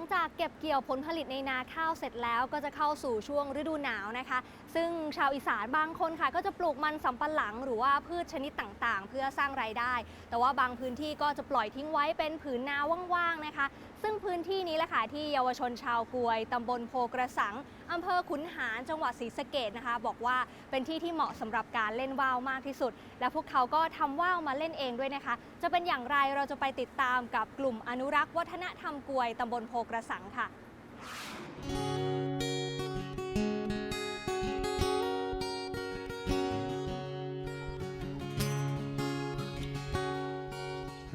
งจากเก็บเกี่ยวผลผลิตในนาข้าวเสร็จแล้วก็จะเข้าสู่ช่วงฤดูหนาวนะคะ ซึ่งชาวอีสานบางคนค่ะ ก็จะปลูกมันสำปะหลังหรือว่าพืชชนิดต่างๆ เพื่อสร้างรายได้ แต่ว่าบางพื้นที่ก็จะปล่อยทิ้งไว้เป็นผืนนาว่างๆนะคะ ซึ่งพื้นที่นี้แหละค่ะที่เยาวชนชาวกวยตำบลโพกระสังอำเภอขุนหารจังหวัดศรีสะเกดนะคะ บอกว่าเป็นที่ที่เหมาะสำหรับการเล่นว่าวมากที่สุด และพวกเขาก็ทำว่าวมาเล่นเองด้วยนะคะ จะเป็นอย่างไรเราจะไปติดตามกับกลุ่มอนุรักษ์วัฒนธรรมกวยตำบลโพกระสังค่ะ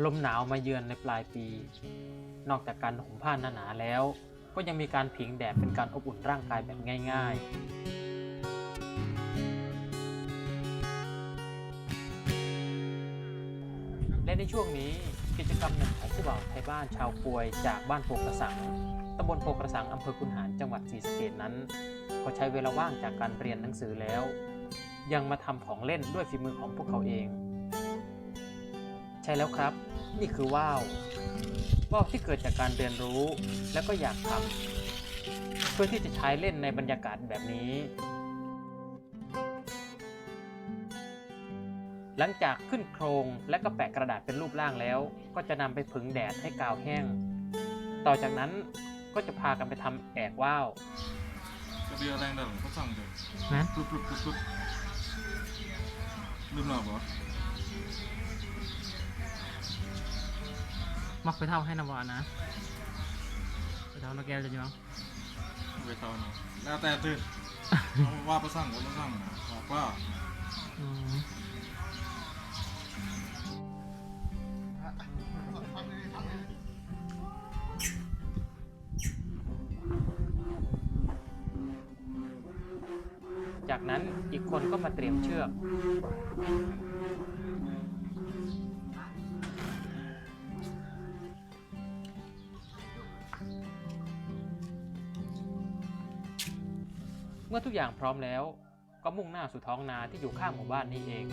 ลมหนาวมาเยือนในปลายปี นอกจากการห่มผ้าหนาๆแล้ว ก็ยังมีการผิงแดดเป็นการอบอุ่นร่างกายแบบง่าย ๆ ในช่วงนี้กิจกรรมหนึ่งของผู้บ่าวไทยบ้านชาวกวยจากบ้านโพกระสังตำบลโพกระสังอำเภอคุนหารจังหวัดศรีสะเกษนั้นเขาใช้เวลาว่างจากการเรียนหนังสือแล้ว ยังมาทำของเล่นด้วยฝีมือของพวกเขาเอง ใช่แล้วครับ นี่คือว่าวว่าวที่เกิดจากการเรียนรู้ และก็อยากทำเพื่อที่จะใช้เล่นในบรรยากาศแบบนี้ หลังจากขึ้นโครงและก็แปะกระดาษเป็นรูปร่างแล้ว ก็จะนำไปผึ่งแดดให้กาวแห้ง ต่อจากนั้นก็จะพากันไปทำแอกว่าวจะเรียกแรงดันเขาสั่งเดี๋ยวนะปุ๊บปุ๊บปุ๊บปุ๊บลืมหลับเหรอมักไปเท่าให้นำหวานนะไปเท่านกแก้วจะยังไปเท่านะแล้วแต่ตื่นเอาว่าประสั่งก็ประสั่งนะบอกว่าอืม จากนั้นอีกคนก็มาเตรียมเชือกเมื่อทุกอย่างพร้อมแล้ว ก็มุ่งหน้าสู่ท้องนาที่อยู่ข้างหมู่บ้านนี้เอง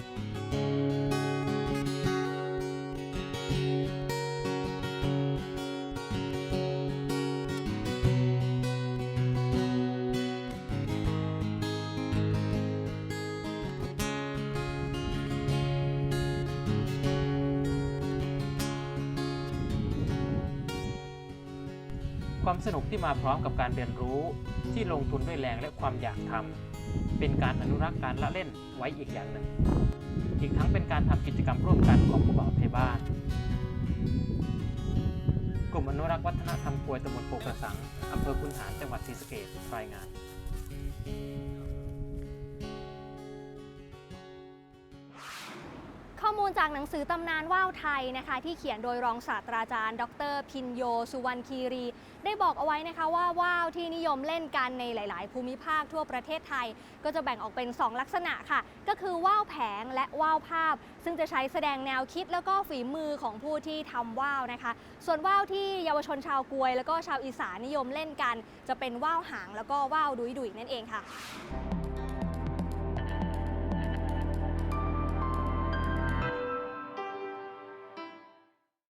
ความสนุกที่มาพร้อมกับการเรียนรู้ที่ลงทุนด้วยแรงและความอยากทำเป็นการอนุรักษ์การละเล่นไว้อีกอย่างหนึ่ง อีกทั้งเป็นการทำกิจกรรมร่วมกันของผู้บ่าวไทยบ้าน กลุ่มอนุรักษ์วัฒนธรรมกวยตำบลโปกระสังอำเภอคุนหารจังหวัดศรีสะเกษรายงาน มูลจากหนังสือตำนานว่าวไทยนะคะ ที่เขียนโดยรองศาสตราจารย์ ดร พินโย สุวรรณคีรี ได้บอกเอาไว้นะคะว่าว่าวที่นิยมเล่นกันในหลาย ๆ ภูมิภาคทั่วประเทศไทย ก็จะแบ่งออกเป็น 2 ลักษณะค่ะ ก็คือว่าวแผงและว่าวภาพ ซึ่งจะใช้แสดงแนวคิดแล้วก็ฝีมือของผู้ที่ทำว่าวนะคะ ส่วนว่าวที่เยาวชนชาวกวย แล้วก็ชาวอีสานนิยมเล่นกัน จะเป็นว่าวหางแล้วก็ว่าวดุยดุยนั่นเองค่ะ